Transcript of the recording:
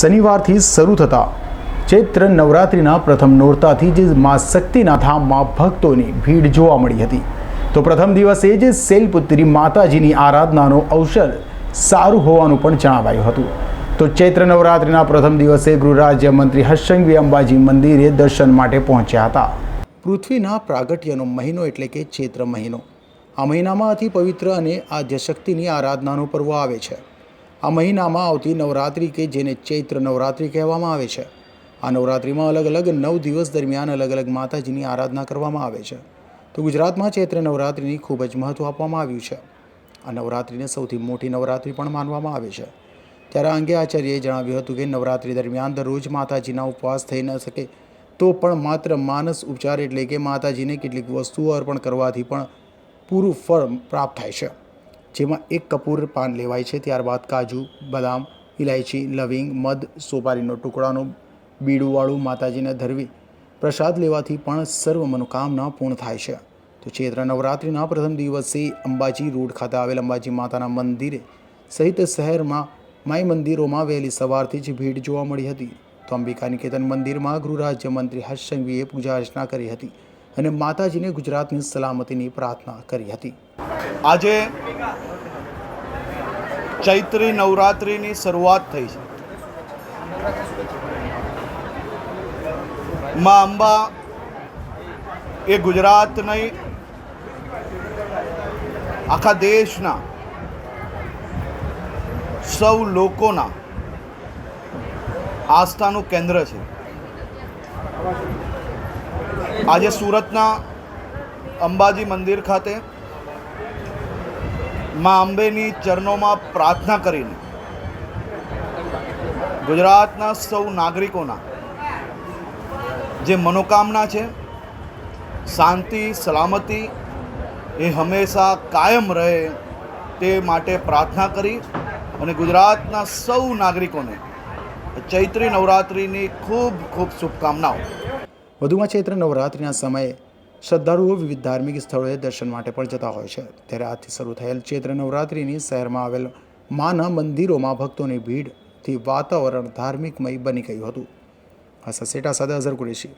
શનિવારથી શરૂ થતા ચૈત્ર નવરાત્રિના પ્રથમ નોરતાથી જ મા શક્તિના ધામમાં ભક્તોની ભીડ જોવા મળી હતી. તો પ્રથમ દિવસે જ શૈલપુત્રી માતાજીની આરાધનાનો અવસર સારું હોવાનું પણ જણાવાયું હતું. તો ચૈત્ર નવરાત્રિના પ્રથમ દિવસે ગૃહ રાજ્યમંત્રી અંબાજી મંદિરે દર્શન માટે પહોંચ્યા હતા. પૃથ્વીના પ્રાગટ્યનો મહિનો એટલે કે ચૈત્ર મહિનો. આ મહિનામાં અતિ પવિત્ર અને આદ્યશક્તિની આરાધનાનો પર્વ આવે છે. આ મહિનામાં આવતી નવરાત્રિ કે જેને ચૈત્ર નવરાત્રિ કહેવામાં આવે છે. આ નવરાત્રિમાં અલગ અલગ નવ દિવસ દરમિયાન અલગ અલગ માતાજીની આરાધના કરવામાં આવે છે. તો ગુજરાતમાં ચૈત્ર નવરાત્રિની ખૂબ જ મહત્ત્વ આપવામાં આવ્યું છે. આ નવરાત્રિને સૌથી મોટી નવરાત્રિ પણ માનવામાં આવે છે. ત્યારે અંગે આચાર્યએ જણાવ્યું હતું કે નવરાત્રિ દરમિયાન દરરોજ માતાજીના ઉપવાસ થઈ ન શકે તો પણ માત્ર માનસ ઉપચાર એટલે કે માતાજીને કેટલીક વસ્તુઓ અર્પણ કરવાથી પણ પૂરું ફળ પ્રાપ્ત થાય છે. જેમાં એક કપૂર પાન લેવાય છે. ત્યારબાદ કાજુ, બદામ ઇલાયચી લવિંગ, મધ, સોપારીનો ટુકડાનો બીડુંવાળું માતાજીને ધરવી પ્રસાદ લેવાથી પણ સર્વ મનોકામના પૂર્ણ થાય છે. તો ચૈત્ર નવરાત્રિના પ્રથમ દિવસે અંબાજી રોડ ખાતે આવેલ અંબાજી માતાના મંદિરે સહિત શહેરમાં માય મંદિરોમાં વહેલી સવારથી જ ભીડ જોવા મળી હતી. તો અંબિકા નિકેતન મંદિરમાં ગૃહ રાજ્યમંત્રી હર્ષ સંઘવીએ પૂજા અર્ચના કરી હતી અને માતાજીને ગુજરાતની સલામતીની પ્રાર્થના કરી હતી. આજે ચૈત્રી નવરાત્રિની શરૂઆત થઈ છે. માં અંબા એ ગુજરાત નહીં આખા દેશના સૌ લોકોના આસ્થાનું કેન્દ્ર છે. આજે સુરતના અંબાજી મંદિર ખાતે માં અંબેની ચરણોમાં પ્રાર્થના કરીને ગુજરાતના સૌ નાગરિકોના જે મનોકામના છે, શાંતિ, સલામતી, એ હંમેશા કાયમ રહે તે માટે પ્રાર્થના કરી અને ગુજરાતના સૌ નાગરિકોને ચૈત્રી નવરાત્રિની ખૂબ ખૂબ શુભકામનાઓ. વધુમાં ચૈત્ર નવરાત્રિના સમયે શ્રદ્ધાળુઓ વિવિધ ધાર્મિક સ્થળોએ દર્શન માટે પણ જતા હોય છે. ત્યારે આજથી શરૂ થયેલ ચૈત્ર નવરાત્રિની શહેરમાં આવેલ માના મંદિરોમાં ભક્તોની ભીડથી વાતાવરણ ધાર્મિકમય બની ગયું હતું. આ સસેટા સાથે અઝર કુરેશી.